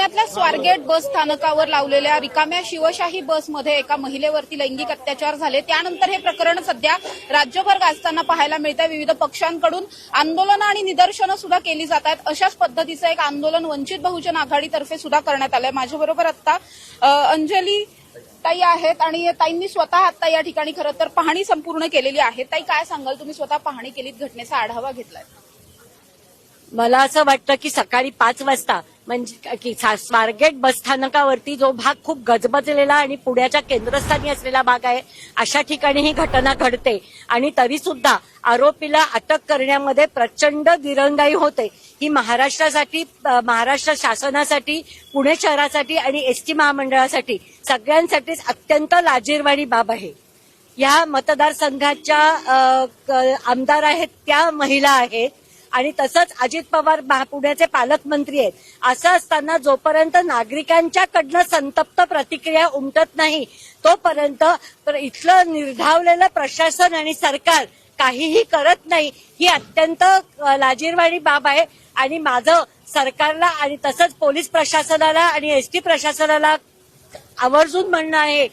पुण्यातल्या स्वारगेट बस स्थानकावर लावलेल्या रिकाम्या शिवशाही बसमध्ये एका महिलेवरती लैंगिक अत्याचार झाले. त्यानंतर हे प्रकरण सध्या राज्यभर गाजताना पाहायला मिळत आहे विविध पक्षांकडून आंदोलनं आणि निदर्शनं सुद्धा केली जात आहेत. अशाच पद्धतीचं एक आंदोलन वंचित बहुजन आघाडीतर्फे सुद्धा करण्यात आलंय. माझ्याबरोबर आता अंजली ताई आहेत आणि ताईंनी स्वतः आता या ठिकाणी खरं तर पाहणी संपूर्ण केलेली आहे. ताई काय सांगाल? तुम्ही स्वतः पाहणी केलीत घटनेचा आढावा घेतलाय. मला असं वाटतं की सकाळी पाच वाजता म्हणजे की सा- स्वारगेट बसस्थानकावरती जो भाग खूप गजबजलेला आणि पुण्याच्या केंद्रस्थानी असलेला भाग आहे अशा ठिकाणी ही घटना घडते. आणि तरी सुद्धा आरोपीला अटक करण्यामध्ये प्रचंड दिरंगाई होते. ही महाराष्ट्रासाठी महाराष्ट्र शासनासाठी पुणे शहरासाठी आणि एसटी महामंडळासाठी सगळ्यांसाठीच अत्यंत लाजीरवाणी बाब आहे. या मतदारसंघाच्या क- आमदार आहेत त्या महिला आहेत. आणि तसंच अजित पवार पुण्याचे पालकमंत्री आहेत. असं असताना जोपर्यंत नागरिकांच्याकडनं संतप्त प्रतिक्रिया उमटत नाही तोपर्यंत तर इथलं निर्धावलेलं प्रशासन आणि सरकार काहीही करत नाही ही अत्यंत लाजीरवाणी बाब आहे. आणि माझं सरकारला आणि तसंच पोलीस प्रशासनाला आणि एसटी प्रशासनाला आवर्जून म्हणणं आहे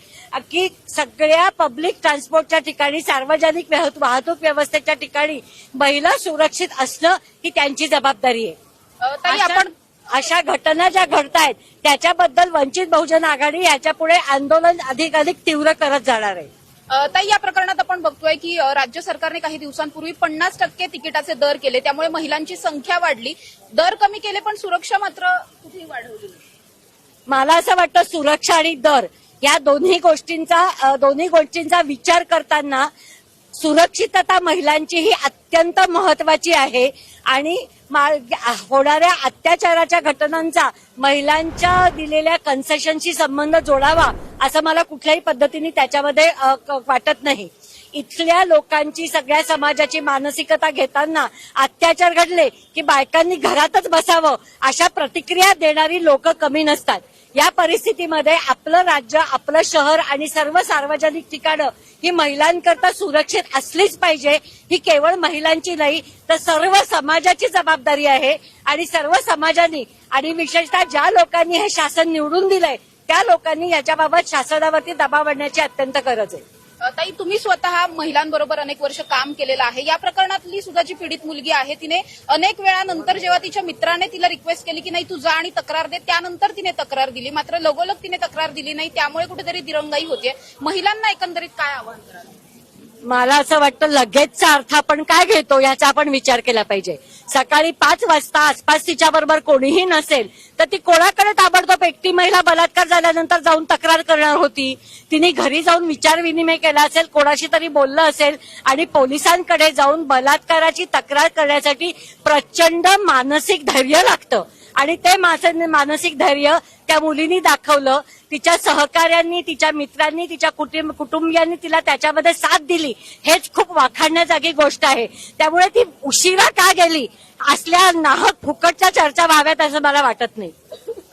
की सगळ्या पब्लिक ट्रान्सपोर्टच्या ठिकाणी सार्वजनिक वाहतूक व्यवस्थेच्या ठिकाणी महिला सुरक्षित असणं ही त्यांची जबाबदारी आहे. आपण अशा घटना ज्या घडतायत त्याच्याबद्दल वंचित बहुजन आघाडी याच्यापुढे आंदोलन अधिक अधिक तीव्र करत जाणार आहे. ताई या प्रकरणात आपण बघतोय की राज्य सरकारने काही दिवसांपूर्वी पन्नास टक्के तिकिटाचे दर केले. त्यामुळे महिलांची संख्या वाढली. दर कमी केले पण सुरक्षा मात्र कुठेही वाढवली. मला असं वाटतं सुरक्षा आणि दर या दोन्ही गोष्टींचा दोन्ही गोष्टींचा विचार करताना सुरक्षितता महिलांची ही अत्यंत महत्वाची आहे. आणि मा- होणाऱ्या अत्याचाराच्या घटनांचा महिलांच्या दिलेल्या कन्सेशनशी संबंध जोडावा असं मला कुठल्याही पद्धतीने त्याच्यामध्ये क- वाटत नाही. इथल्या लोकांची सगळ्या समाजाची मानसिकता घेताना अत्याचार घडले की बायकांनी घरातच बसावं अशा प्रतिक्रिया देणारी लोक कमी नसतात. या परिस्थितीमध्ये आपलं राज्य आपलं शहर आणि सर्व सार्वजनिक ठिकाणं ही महिलांकरता सुरक्षित असलीच पाहिजे. ही केवळ महिलांची नाही तर सर्व समाजाची जबाबदारी आहे. आणि सर्व समाजाने आणि विशेषतः ज्या लोकांनी हे शासन निवडून दिलंय त्या लोकांनी याच्याबाबत शासनावरती दबाव आणण्याची अत्यंत गरज आहे. ताई तुम्ही स्वतः महिलांबरोबर अनेक वर्ष काम केलेलं आहे. या प्रकरणातली सुद्धा जी पीडित मुलगी आहे तिने अनेक वेळा नंतर जेव्हा तिच्या मित्राने तिला रिक्वेस्ट केली की नाही तू जा आणि तक्रार दे त्यानंतर तिने तक्रार दिली. मात्र लगोलग तिने तक्रार दिली नाही. त्यामुळे कुठेतरी दिरंगाई होते महिलांना एकंदरीत काय आव्हान कराल? मला असं वाटतं लगेचचा अर्थ आपण काय घेतो याचा आपण विचार केला पाहिजे. सकाळी पाच वाजता आसपास तिच्याबरोबर कोणीही नसेल तर ती कोणाकडे ताबडतोब एकटी महिला बलात्कार झाल्यानंतर जाऊन तक्रार करणार होती. तिने घरी जाऊन विचार विनिमय केला असेल कोणाशी तरी बोललं असेल आणि पोलिसांकडे जाऊन बलात्काराची तक्रार करण्यासाठी प्रचंड मानसिक धैर्य लागतं. आणि ते माझं मानसिक धैर्य त्या मुलीनी दाखवलं. तिच्या सहकाऱ्यांनी तिच्या मित्रांनी तिच्या कुटुंब कुटुंबियांनी तिला त्याच्यामध्ये साथ दिली. हेच खूप वाखाणण्याजागी गोष्ट आहे. त्यामुळे ती उशिरा का गेली? असल्या नाहक फुकटच्या चर्चा व्हाव्यात असं मला वाटत नाही.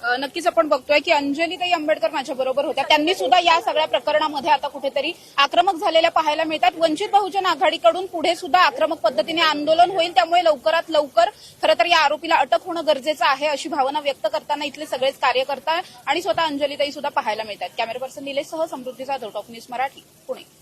नक्कीच आपण बघतोय की अंजलीताई आंबेडकर माझ्या बरोबर होत्या. त्यांनी सुद्धा या सगळ्या प्रकरणामध्ये आता कुठेतरी आक्रमक झालेल्या पाहायला मिळतात. वंचित बहुजन आघाडीकडून पुढे सुद्धा आक्रमक पद्धतीने आंदोलन होईल. त्यामुळे लवकरात लवकर खरं तर या आरोपीला अटक होणं गरजेचं आहे अशी भावना व्यक्त करताना इथले सगळेच कार्यकर्ता आणि स्वतः अंजलीताई सुद्धा पाहायला मिळतात. कॅमेरा पर्सन निलेशसह समृद्धीचा टॉप न्यूज मराठी पुणे.